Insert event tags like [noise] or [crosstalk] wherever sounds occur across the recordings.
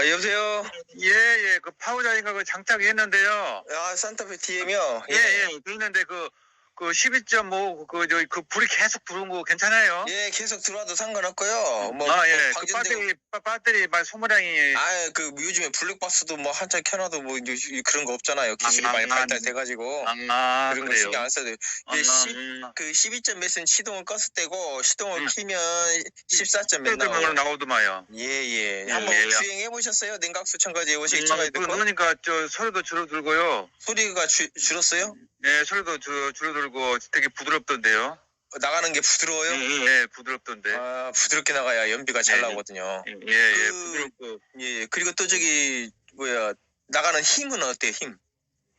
아, 여보세요? 예, 예, 그 파우자인가 그 장착했는데요. 아, 산타페 DM이요? 예, 예, 그랬는데 그, 그 12.5, 그, 저, 그 불이 계속 부른 거 괜찮아요? 예, 계속 들어와도 상관없고요. 뭐, 아, 예, 뭐 그 방전되고- 배터리, 바- 배터리 말 소모량이. 아, 그 요즘에 블랙박스도 뭐 한참 켜놔도 뭐 이제 그런 거 없잖아요. 기술이 아, 많이 아, 발달돼가지고 아, 그런 거 그래요. 신경 안 써도 돼요. 아, 이게 시- 음, 그 12점 몇은 시동을 껐을 때고 시동을 음. 키면 14점 몇 나와요. 나오더만요. 예, 예. 예, 한번 예. 주행해 보셨어요? 냉각수 첨가제 오식 음, 첨가제 그, 듣고 그러니까 저 소리도 줄어들고요. 소리가 주- 줄었어요? 예, 소리도 줄, 줄어들고 되게 부드럽던데요. 어, 나가는 게 부드러워요? 예, 예, 부드럽던데. 아, 부드럽게 나가야 연비가 잘 예, 예. 나오거든요. 예, 예, 그- 부드럽고. 예, 그리고 또 저기 뭐야 나가는 힘은 어때요? 힘?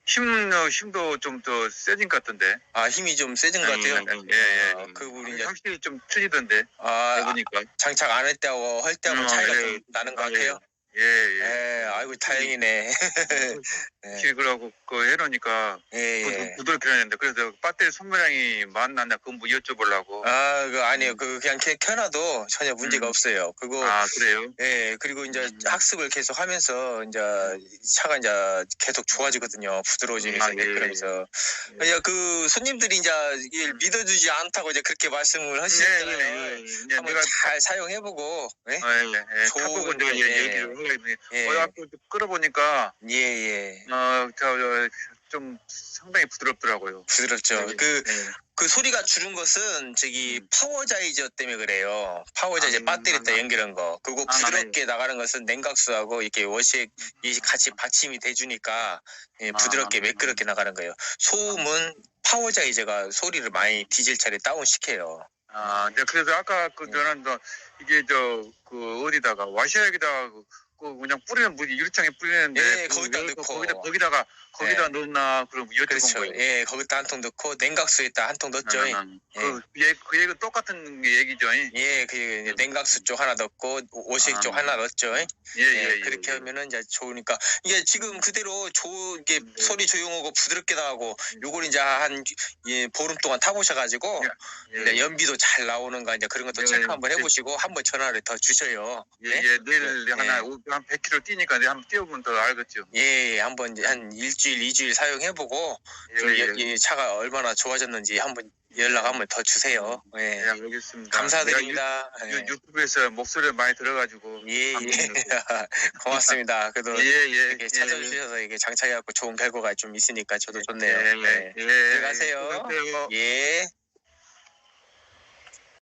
힘, 어, 힘도 좀 더 세진 것 같던데. 아 힘이 좀 세진 것 같아요. 예, 예. 아, 그 부분이 이제 확실히 좀 틀리던데. 아 해보니까. 장착 안할 때하고 할 때하고 음, 차이가 예. 좀 나는 것 아, 같아요. 예, 예. 예, 아이고 다행이네. [laughs] 예, 확실히 그러고 그 해놓으니까 예, 예. 부드럽게 하는데 그래서 배터리 소모량이 많나 그거 뭐 여쭤보려고. 아, 그 아니요, 그 그냥 켜- 켜놔도 전혀 문제가 음. 없어요. 그거 아, 그래요? 예, 그리고 이제 음. 학습을 계속 하면서 이제 차가 이제 계속 좋아지거든요. 부드러워지면서 아, 예, 그러면서 예. 야, 그 손님들이 이제 이걸 믿어주지 않다고 이제 그렇게 말씀을 예, 하시잖아요. 예, 예. 이제 한번 내가 잘 사용해보고, 예, 아, 예, 예. 좋은 예. 얘기 를 하려고 예, 어, 앞으로 끌어보니까 예, 예, 어, 저, 저, 좀 상당히 부드럽더라고요. 부드럽죠. 예, 그, 예. 그 소리가 줄은 것은 저기 음. 파워자이저 때문에 그래요. 파워자이저 아, 배터리에다 아, 연결한 거. 그거 아, 부드럽게 나가는 것은 냉각수하고 이렇게 워식 이 같이 받침이 돼주니까 예, 부드럽게 아. 매끄럽게 나가는 거예요. 소음은 파워자이저가 소리를 많이 디젤 차를 다운 시켜요. 아, 이제 그래서 아까 그 예. 저는 또 이게 저 그 어디다가 와셔액에다가 그- 그 그냥 뿌리는 뭐 유리창에 뿌리는데 예, 그 거기다 왜 넣고. 거기다 거기다가 거기다 넣나 그럼 여쭤본 그렇죠. 거예요. 예, 거기다 한 통 넣고 냉각수에다 한 통 넣었죠. 아, 아, 그, 얘, 그 얘기 똑같은 얘기죠. 예, 예, 그 이제 냉각수 쪽 하나 넣고 워식 쪽 아. 하나 넣었죠. 예, 예, 예. 그렇게 예. 하면은 이제 좋으니까 이게 지금 그대로 네. 소리 조용하고 부드럽게 나가고 요걸 이제 한 예, 보름 동안 타보셔가지고 예, 이제 연비도 잘 나오는가 이제 그런 것도 예, 체크 한번 예. 해보시고 한번 전화를 더 주셔요. 예, 네? 예, 내일 예. 하나 오- 한 100km 뛰니까 내가 한번 뛰어보면 더 알겠죠. 예, 한번 이제 한 일주일, 이주일 사용해보고 예, 좀 예, 여- 이 차가 얼마나 좋아졌는지 한번 연락 한번 더 주세요. 예, 예, 알겠습니다. 감사드립니다. 내가 예. 유, 튜브에서 목소리를 많이 들어가지고. 예, 예. [laughs] 고맙습니다. 그래도 예, 예. 이렇게 찾아주셔서 이게 장착해갖고 좋은 결과가 좀 있으니까 저도 좋네요. 예, 네. 예. 예. 들어가세요. 들어가세요. 예.